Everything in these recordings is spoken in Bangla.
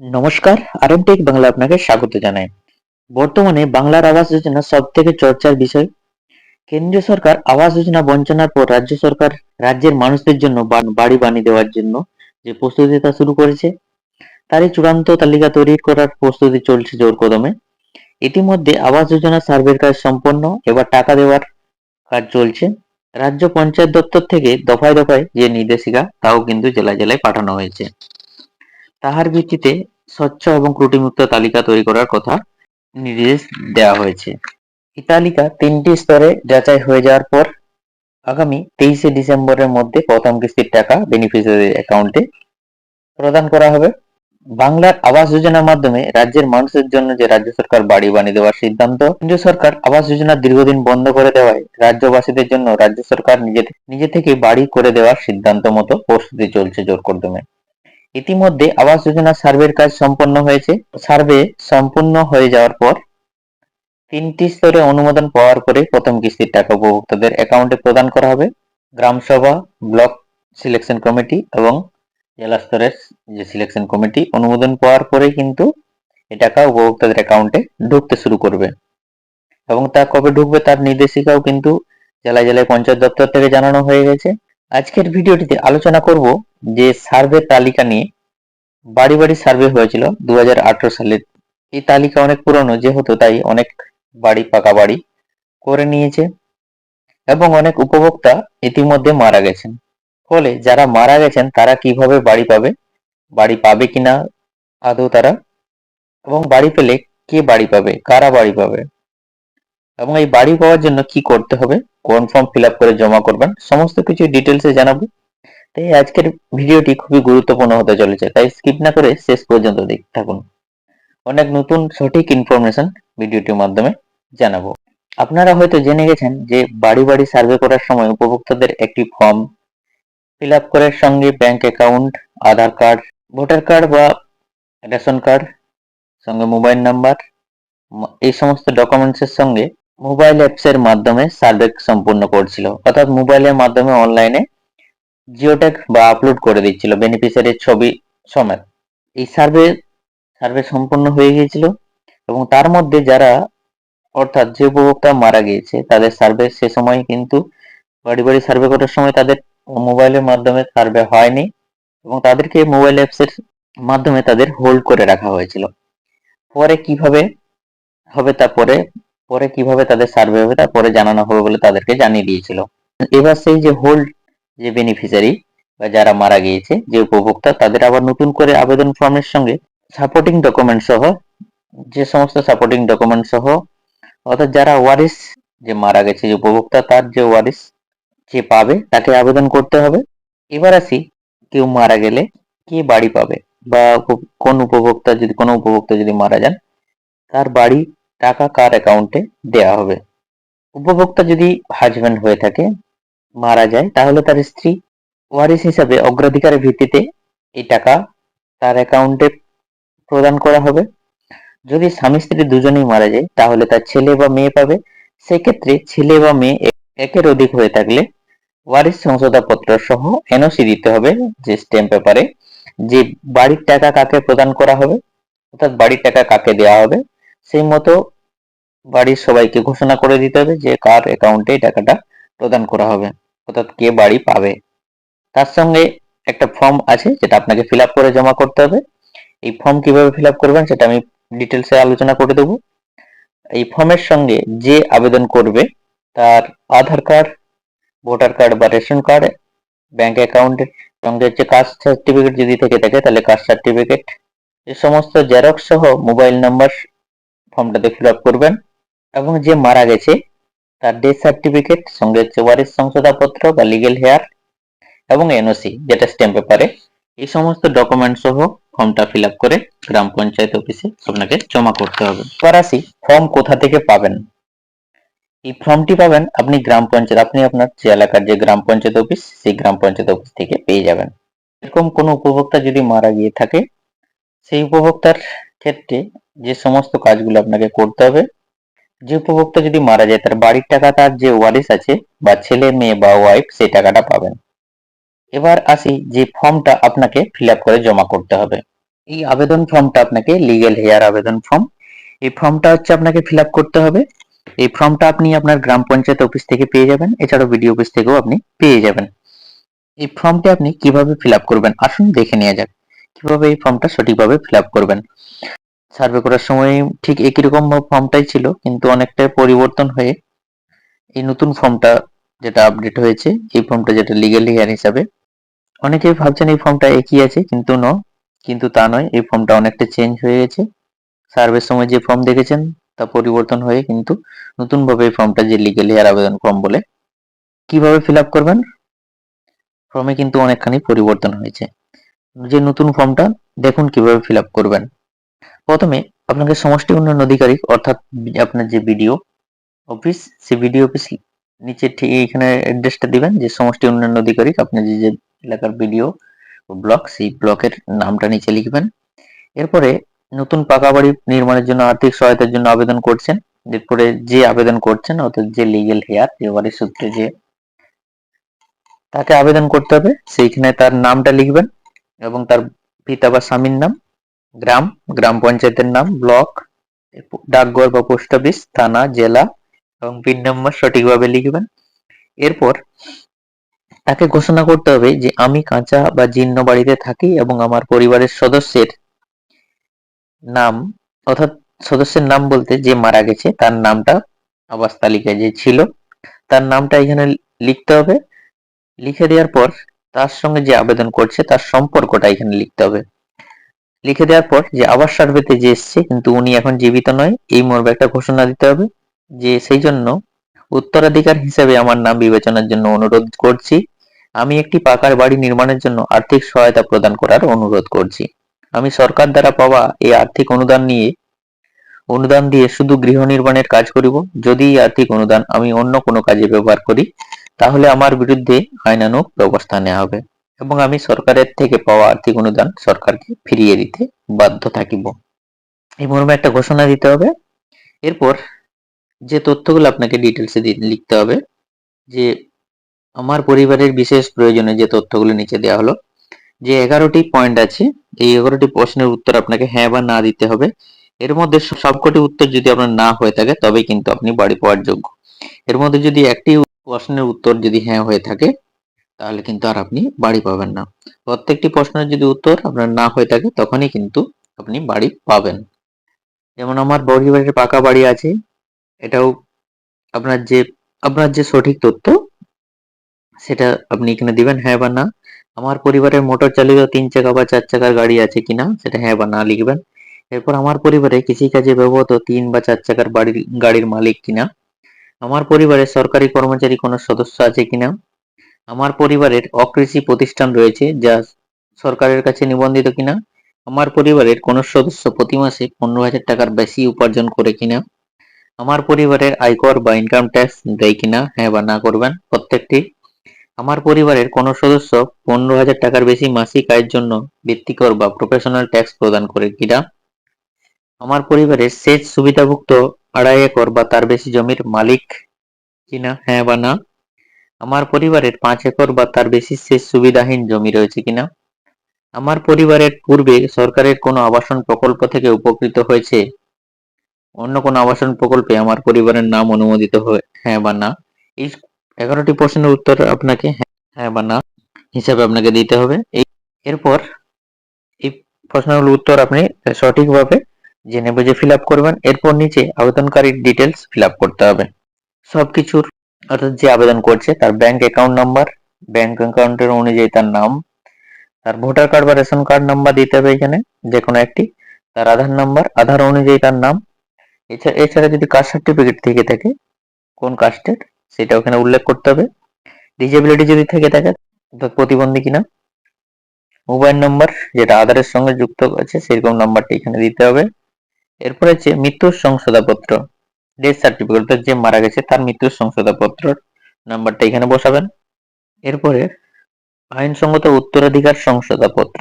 নমস্কার, আরএমটেক বাংলা আপনাকে স্বাগত জানাই। বর্তমানে বাংলার আবাস যোজনা সব থেকে চর্চার বিষয়। কেন্দ্রীয় সরকার আবাস যোজনা বঞ্চনার পর রাজ্য সরকার রাজ্যের মানুষদের জন্য বাড়ি বানিয়ে দেওয়ার জন্য যে প্রস্তুতিটা শুরু করেছে, তারই চূড়ান্ত তালিকা তৈরি করার প্রস্তুতি চলছে জোর কদমে। ইতিমধ্যে আবাস যোজনা সার্ভের কাজ সম্পন্ন, এবার টাকা দেওয়ার কাজ চলছে। রাজ্য পঞ্চায়েত দপ্তর থেকে দফায় দফায় যে নির্দেশিকা, তাও কিন্তু জেলায় জেলায় পাঠানো হয়েছে। তাহার ভিত্তিতে স্বচ্ছ এবং ত্রুটিমুক্ত তালিকা তৈরি করার কথা নির্দেশ দেওয়া হয়েছে। এই তালিকা তিনটি স্তরে যাচাই হয়ে যাওয়ার পর আগামী তেইশে ডিসেম্বরের মধ্যে প্রথম কিস্তির টাকা বেনিফিশিয়ারি অ্যাকাউন্টে প্রদান করা হবে। বাংলার আবাস যোজনার মাধ্যমে রাজ্যের মানুষের জন্য যে রাজ্য সরকার বাড়ি বানিয়ে দেওয়ার সিদ্ধান্ত, কেন্দ্রীয় সরকার আবাস যোজনা দীর্ঘদিন বন্ধ করে দেওয়ায় রাজ্যবাসীদের জন্য রাজ্য সরকার নিজে নিজে থেকে বাড়ি করে দেওয়ার সিদ্ধান্ত মতো প্রস্তুতি চলছে জোর কদমে ইতিমধ্যে আবাস যোজনা সার্ভের কাজ সম্পন্ন হয়েছে। সার্ভে সম্পূর্ণ হয়ে যাওয়ার পর তিনটি স্তরে অনুমোদন পাওয়ার পরে প্রথম কিস্তির টাকা উপভোক্তাদের অ্যাকাউন্টে প্রদান করা হবে। গ্রাম সভা, ব্লক সিলেকশন কমিটি এবং জেলা স্তরের যে সিলেকশন কমিটি অনুমোদন পাওয়ার পরে কিন্তু এ টাকা উপভোক্তাদের অ্যাকাউন্টে ঢুকতে শুরু করবে। এবং তা কবে ঢুকবে তার নির্দেশিকাও কিন্তু জেলায় জেলায় পঞ্চায়েত দপ্তর থেকে জানানো হয়ে গেছে। আজকের ভিডিওটিতে আলোচনা করব যে সার্ভে তালিকা নিয়ে বাড়ি বাড়ি সার্ভে হয়েছিল দু হাজার আঠারো সালে এই তালিকা অনেক পুরনো, যেহেতু তাই অনেক বাড়ি পাকা বাড়ি করে নিয়েছে এবং অনেক উপভোক্তা ইতিমধ্যে মারা গেছেন। ফলে যারা মারা গেছেন, তারা কীভাবে বাড়ি পাবে? বাড়ি পাবে কিনা আদৌ তারা? এবং বাড়ি পেলে কে বাড়ি পাবে? কারা বাড়ি পাবে? এবং এই বাড়ি পাওয়ার জন্য কি করতে হবে? কোন ফর্ম ফিল করে জমা করবেন? সমস্ত কিছু ডিটেলসে জানাব। তাই আজকের ভিডিওটি খুবই গুরুত্বপূর্ণ হতে চলেছে, তাই স্কিপ না করে শেষ পর্যন্ত দেখতে থাকুন। অনেক নতুন সঠিক ইনফরমেশন ভিডিওটির মাধ্যমে জানাব। আপনারা হয়তো জেনে গেছেন যে বাড়ি বাড়ি সার্ভে করার সময় উপভোক্তাদের একটি ফর্ম ফিল আপ করার সঙ্গে bank account Aadhaar card voter card বা রেশন কার্ড সঙ্গে মোবাইল নাম্বার এই সমস্ত ডকুমেন্টসের সঙ্গে মোবাইল অ্যাপসের মাধ্যমে সার্ভে সম্পূর্ণ করছিল। অর্থাৎ মোবাইলের মাধ্যমে অনলাইনে জিওটেক বা আপলোড করে দিচ্ছিল বেনিফিশিয়ারির ছবি সমেত। এই সার্ভে সার্ভে সম্পূর্ণ হয়ে গিয়েছিল এবং তার মধ্যে যারা, অর্থাৎ যে উপভোক্তা মারা গিয়েছে, তাদের সার্ভে সে সময় কিন্তু বাড়ি বাড়ি সার্ভে করার সময় তাদের মোবাইলের মাধ্যমে সার্ভে হয়নি এবং তাদেরকে মোবাইল অ্যাপসের মাধ্যমে তাদের হোল্ড করে রাখা হয়েছিল। পরে কীভাবে হবে তা পরে পরে কীভাবে তাদের সার্ভে হবে তা পরে জানানো হবে বলে তাদেরকে জানিয়ে দিয়েছিল। এবার সেই যে হোল্ড যে বেনিফিশিয়ারি বা যারা মারা গিয়েছে, যে উপভোক্তা, তাদের আবার নতুন করে আবেদন ফর্মের সঙ্গে সাপোর্টিং ডকুমেন্ট সহ, যে সমস্ত সাপোর্টিং ডকুমেন্ট সহ, অর্থাৎ যারা ওয়ারিস যে মারা গেছে, যে উপভোক্তা, তার যে ওয়ারিস যে পাবে, তাকে আবেদন করতে হবে। এবার আসি, কেউ মারা গেলে কে বাড়ি পাবে? বা কোন উপভোক্তা যদি কোনো উপভোক্তা যদি মারা যান, তার বাড়ি, টাকা কার অ্যাকাউন্টে দেওয়া হবে? উপভোক্তা যদি হাজব্যান্ড হয়ে থাকে মারা যায়, তাহলে তার স্ত্রী ওয়ারিস হিসাবে অগ্রাধিকারের ভিত্তিতে এই টাকা তার অ্যাকাউন্টে প্রদান করা হবে। যদি স্বামী স্ত্রী দুজনেই মারা যায়, তাহলে তার ছেলে বা মেয়ে পাবে। সেক্ষেত্রে ছেলে বা মেয়ে একের অধিক হয়ে থাকলে ওয়ারিস সংশোধনপত্র সহ এনওসি দিতে হবে যে স্ট্যাম্প পেপারে যে বাড়ির টাকা কাকে প্রদান করা হবে, অর্থাৎ বাড়ির টাকা কাকে দেওয়া হবে, সেই মতো বাড়ির সবাইকে ঘোষণা করে দিতে হবে যে কার অ্যাকাউন্টে টাকাটা প্রদান করা হবে। অর্থাৎ কে বাড়ি পাবে। তার সঙ্গে একটা ফর্ম আছে, যেটা আপনাকে ফিল করে জমা করতে হবে। এই ফর্ম কীভাবে ফিল করবেন সেটা আমি ডিটেলসে আলোচনা করে দেবো। এই ফর্মের সঙ্গে যে আবেদন করবে, তার আধার কার্ড ভোটার কার্ড বা রেশন কার্ড ব্যাংক অ্যাকাউন্টের সঙ্গে হচ্ছে কাস্ট সার্টিফিকেট যদি থেকে থাকে, তাহলে কাস্ট সার্টিফিকেট এ সমস্ত জেরক্স সহ মোবাইল নাম্বার ফর্মটাতে ফিল করবেন। এবং যে মারা গেছে তার ডেথ সার্টিফিকেট সঙ্গে হচ্ছে ওয়ারিশ সংশোধনপত্র বা লিগেল হেয়ার এবং এনওসি যেটা স্ট্যাম্প পেপারে এই সমস্ত ডকুমেন্ট সহ ফর্মটা ফিল করে গ্রাম পঞ্চায়েত অফিসে আপনাকে জমা করতে হবে। এবার আসি ফর্ম কোথা থেকে পাবেন। এই ফর্মটি পাবেন আপনি গ্রাম পঞ্চায়েত, আপনি আপনার যে এলাকার যে গ্রাম পঞ্চায়েত অফিস সেই গ্রাম পঞ্চায়েত অফিস থেকে পেয়ে যাবেন। এরকম কোনো উপভোক্তা যদি মারা গিয়ে থাকে, সেই উপভোক্তার ক্ষেত্রে যে সমস্ত কাজগুলো আপনাকে করতে হবে যে উপভোক্তা যদি মারা যায়, তার বাড়ির টাকা, তার যে ওয়ারিস আছে, বা ছেলে, মেয়ে, বা ওয়াইফ সেই টাকাটা পাবেন। এবার আসি যে ফর্মটা আপনাকে ফিল করে জমা করতে হবে। এই আবেদন ফর্মটা আপনাকে লিগেল হেয়ার আবেদন ফর্ম এই ফর্মটা হচ্ছে আপনাকে ফিল করতে হবে। এই ফর্মটা আপনি আপনার গ্রাম পঞ্চায়েত অফিস থেকে পেয়ে যাবেন, এছাড়াও বিডিও অফিস থেকেও আপনি পেয়ে যাবেন। এই ফর্মটি আপনি কীভাবে ফিল করবেন, আসুন দেখে নেওয়া যাক। কীভাবে এই ফর্মটা সঠিকভাবে ফিল করবেন? সার্ভে করার সময় ঠিক একই রকম ফর্মটাই ছিল, কিন্তু অনেকটা পরিবর্তন হয়ে এই নতুন ফর্মটা যেটা আপডেট হয়েছে, এই ফর্মটা যেটা লিগেল হেয়ার হিসাবে, অনেকেই ভাবছেন এই ফর্মটা একই আছে, কিন্তু ন কিন্তু তা নয়, এই ফর্মটা অনেকটা চেঞ্জ হয়ে গেছে। সার্ভের সময় যে ফর্ম দেখেছেন, তা পরিবর্তন হয়ে কিন্তু নতুনভাবে এই ফর্মটা যে লিগেল হেয়ার আবেদন ফর্ম বলে, কীভাবে ফিল আপ করবেন? ফর্মে কিন্তু অনেকখানি পরিবর্তন হয়েছে। যে নতুন ফর্মটা দেখুন কীভাবে ফিল আপ করবেন। প্রথমে আপনাকে সমষ্টি উন্নয়ন অধিকারী, অর্থাৎ আপনার যে বিডিও অফিস সে বিডিও অফিস নিচে ঠিক এখানে অ্যাড্রেসটা দিবেন যে সমষ্টি উন্নয়ন অধিকারী, আপনার যে যে এলাকার বিডিও ব্লক, সেই ব্লকের নামটা নিচে লিখবেন। এরপরে নতুন পাকা বাড়ি নির্মাণের জন্য আর্থিক সহায়তার জন্য আবেদন করছেন। এরপরে যে আবেদন করছেন, অর্থাৎ যে লিগেল হেয়ার যে বাড়ির সূত্রে যে, তাকে আবেদন করতে হবে। সেইখানে তার নামটা লিখবেন এবং তার পিতা বা স্বামীর নাম। গ্রাম গ্রাম পঞ্চায়েতের নাম, ব্লক, ডাকঘর বা পোস্ট অফিস, থানা, জেলা এবং পিন নম্বর সঠিকভাবে লিখবেন। এরপর তাকে ঘোষণা করতে হবে যে, আমি কাঁচা বা জীর্ণ বাড়িতে থাকি এবং আমার পরিবারের সদস্যের নাম, অর্থাৎ সদস্যের নাম বলতে যে মারা গেছে, তার নামটা, আবাস তালিকায় যে ছিল, তার নামটা এখানে লিখতে হবে। লিখে দেওয়ার পর তার সঙ্গে যে আবেদন করছে, তার সম্পর্কটা এখানে লিখতে হবে। লিখে দেওয়ার পর যে, আবার সার্ভেতে যে এসছে, কিন্তু উনি এখন জীবিত নয়, এই মর্মে একটা ঘোষণা দিতে হবে যে, সেই জন্য উত্তরাধিকার হিসেবে আমার নাম বিবেচনার জন্য অনুরোধ করছি। আমি একটি পাকার বাড়ি নির্মাণের জন্য আর্থিক সহায়তা প্রদান করার অনুরোধ করছি। আমি সরকার দ্বারা পাওয়া এই আর্থিক অনুদান নিয়ে অনুদান দিয়ে শুধু গৃহ নির্মাণের কাজ করিব। যদি এই আর্থিক অনুদান আমি অন্য কোনো কাজে ব্যবহার করি, তাহলে আমার বিরুদ্ধে আইনানুগ ব্যবস্থা নেওয়া হবে। এবং আমি সরকারের থেকে পাওয়া আর্থিক অনুদান সরকারকে ফিরিয়ে দিতে বাধ্য থাকিব। এই মর্মে একটা ঘোষণা দিতে হবে। এরপর যে তথ্যগুলো আপনাকে ডিটেলসে লিখতে হবে, যে আমার পরিবারের বিশেষ প্রয়োজনে যে তথ্যগুলো নিচে দেওয়া হলো, যে এগারোটি পয়েন্ট আছে, এই এগারোটি প্রশ্নের উত্তর আপনাকে হ্যাঁ বা না দিতে হবে। এর মধ্যে সবকটি উত্তর যদি আপনার না হয়ে থাকে তবে কিন্তু আপনি বাড়ি পাওয়ার যোগ্য। এর মধ্যে যদি একটি প্রশ্নের উত্তর যদি হ্যাঁ হয়ে থাকে তাহলে কিন্তু আর আপনি বাড়ি পাবেন না। প্রত্যেকটি প্রশ্নের যদি উত্তর আপনার না হয়ে থাকে, তখনই কিন্তু আপনি বাড়ি পাবেন। যেমন আমার পরিবারের পাকা বাড়ি আছে, এটাও আপনার যে আপনার যে সঠিক তথ্য, সেটা আপনি এখানে দিবেন হ্যাঁ বা না। আমার পরিবারের মোটর চালিত তিন চাকা বা চার চাকার গাড়ি আছে কিনা, সেটা হ্যাঁ বা না লিখবেন। এরপর আমার পরিবারে কৃষিকাজে ব্যবহৃত তিন বা চার চাকার বাড়ির, গাড়ির মালিক কিনা। আমার পরিবারে সরকারি কর্মচারী কোনো সদস্য আছে কিনা আমার পরিবারের অকৃষি প্রতিষ্ঠান রয়েছে যা সরকারের কাছে নিবন্ধিত কিনা? আমার পরিবারের কোনো সদস্য প্রতি মাসে পনেরো হাজার টাকার বেশি উপার্জন করে কিনা? আমার পরিবারের আয়কর বা ইনকাম ট্যাক্স দেয় কিনা? হ্যাঁ বা না করবেন? প্রত্যেকটি। আমার পরিবারের কোনো সদস্য পনেরো হাজার টাকার বেশি মাসিক আয়ের জন্য বৃত্তিকর বা প্রফেশনাল ট্যাক্স প্রদান করে কিনা? আমার পরিবারের সেচ সুবিধাভুক্ত আড়াই একর বা তার বেশি জমির মালিক কিনা? হ্যাঁ বা না? আমার পরিবারের পাঁচ একর বা তার বেশি সেচ সুবিধাহীন জমি রয়েছে কিনা? আমার পরিবারের পূর্বে সরকারের কোনো আবাসন প্রকল্প থেকে উপকৃত হয়েছে? অন্য কোনো আবাসন প্রকল্পে আমার পরিবারের নাম অনুমোদিত হ্যাঁ বা না? এই এগারোটি প্রশ্নের উত্তর আপনাকে হ্যাঁ বা না, হিসাবে আপনাকে দিতে হবে। এই, এরপর এই প্রশ্নগুলোর উত্তর আপনি সঠিকভাবে জেনে বুঝে ফিল করবেন। এরপর নিচে আবেদনকারীর ডিটেলস ফিল করতে হবে। সবকিছুর অর্থাৎ যে আবেদন করছে, তার ব্যাংক অ্যাকাউন্ট নাম্বার ব্যাংক অ্যাকাউন্টের অনুযায়ী তার নাম, তার ভোটার কার্ড বা রেশন কার্ড নাম্বার দিতে হবে এখানে যে কোনো একটি, তার আধার নাম্বার আধার অনুযায়ী তার নাম। এছাড়া এছাড়া যদি কাস্ট সার্টিফিকেট থেকে থাকে, কোন কাস্টের সেটা ওখানে উল্লেখ করতে হবে। ডিজেবিলিটি যদি থেকে থাকে প্রতিবন্ধী কিনা মোবাইল নম্বর যেটা আধারের সঙ্গে যুক্ত আছে, সেরকম নাম্বারটা এখানে দিতে হবে। এরপরে হচ্ছে মৃত্যুর শংসাপত্র। ডেথ সার্টিফিকেট যে মারা গেছে, তার মৃত্যুর শংসাপত্র নাম্বারটা এখানে বসাবেন। এরপরে আইনসঙ্গত উত্তরাধিকার শংসাপত্র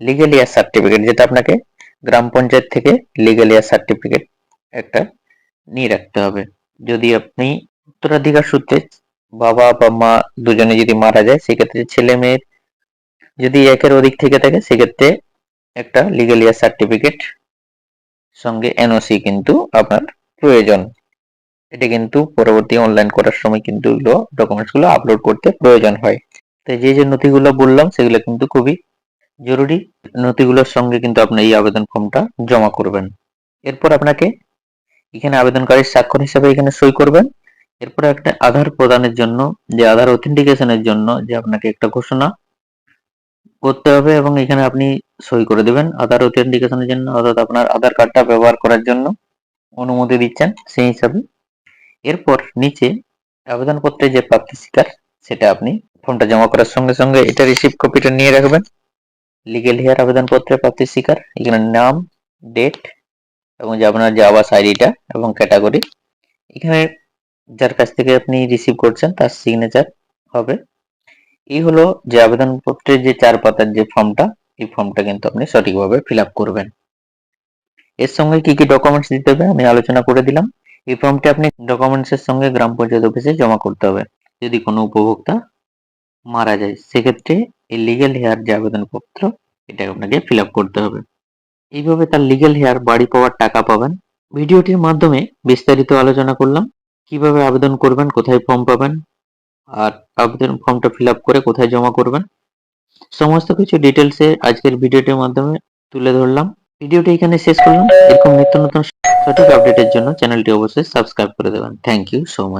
লিগেল ইয়ার সার্টিফিকেট যেটা আপনাকে গ্রাম পঞ্চায়েত থেকে লিগেল ইয়ার সার্টিফিকেট একটা নিয়ে রাখতে হবে। যদি আপনি উত্তরাধিকার সূত্রে বাবা বা মা দুজনে যদি মারা যায়, সেক্ষেত্রে ছেলে মেয়ের যদি একের অধিক থেকে থাকে, সেক্ষেত্রে একটা লিগেল ইয়ার সার্টিফিকেট সঙ্গে এনওসি কিন্তু আপনার প্রয়োজন। এটা কিন্তু পরবর্তী অনলাইন করার সময় কিন্তু এগুলো ডকুমেন্টসগুলো আপলোড করতে প্রয়োজন হয়। তো যে যে নথিগুলো বললাম, সেগুলো কিন্তু খুবই জরুরি। নথিগুলোর সঙ্গে কিন্তু আপনি এই আবেদন ফর্মটা জমা করবেন। এরপর আপনাকে এখানে আবেদনকারীর স্বাক্ষর হিসেবে এখানে সই করবেন। এরপর একটা আধার প্রদানের জন্য, যে আধার অথেন্টিকেশনের জন্য যে আপনাকে একটা ঘোষণা করতে হবে এবং এখানে আপনি সই করে দেবেন আধার অথেন্টিকেশনের জন্য অর্থাৎ আপনার আধার কার্ডটা ব্যবহার করার জন্য। অনুমতি দিচ্ছেন সেই হিসাবে। এরপর নিচে আবেদনপত্রে যে প্রাপ্তি স্বীকার, সেটা আপনি ফর্মটা জমা করার সঙ্গে সঙ্গে এটা রিসিভ কপিটা নিয়ে রাখবেন। লিগেল হেয়ার আবেদনপত্রে প্রাপ্তি স্বীকার, এখানে নাম ডেট এবং যে আপনার যে আবাস আইডিটা এবং ক্যাটাগরি এখানে যার কাছ থেকে আপনি রিসিভ করছেন তার সিগনেচার হবে। এই হলো যে আবেদনপত্রের যে চার পাতার যে ফর্মটা, এই ফর্মটা কিন্তু আপনি সঠিকভাবে ফিল করবেন। এর সঙ্গে কি কি ডকুমেন্টস দিতে হবে আমি আলোচনা করে দিলাম। এই ফর্মটি আপনি ডকুমেন্টস এর সঙ্গে গ্রাম পঞ্চায়েত অফিসে জমা করতে হবে। যদি কোনো উপভোক্তা মারা যায়, সেক্ষেত্রে এই লিগেল হেয়ার যে আবেদনপত্র এটা আপনাকে ফিল করতে হবে। এইভাবে তার লিগেল হেয়ার বাড়ি পাওয়ার টাকা পাবেন। ভিডিওটির মাধ্যমে বিস্তারিত আলোচনা করলাম। কীভাবে আবেদন করবেন, কোথায় ফর্ম পাবেন, আর আবেদন ফর্মটা ফিল করে কোথায় জমা করবেন। সমস্ত কিছু ডিটেলসে আজকের ভিডিওটির মাধ্যমে তুলে ধরলাম। ভিডিওটি এখানে শেষ করলাম। এরকম নিত্য নতুন সঠিক আপডেটের জন্য চ্যানেলটি অবশ্যই সাবস্ক্রাইব করে দেবেন। Thank you so much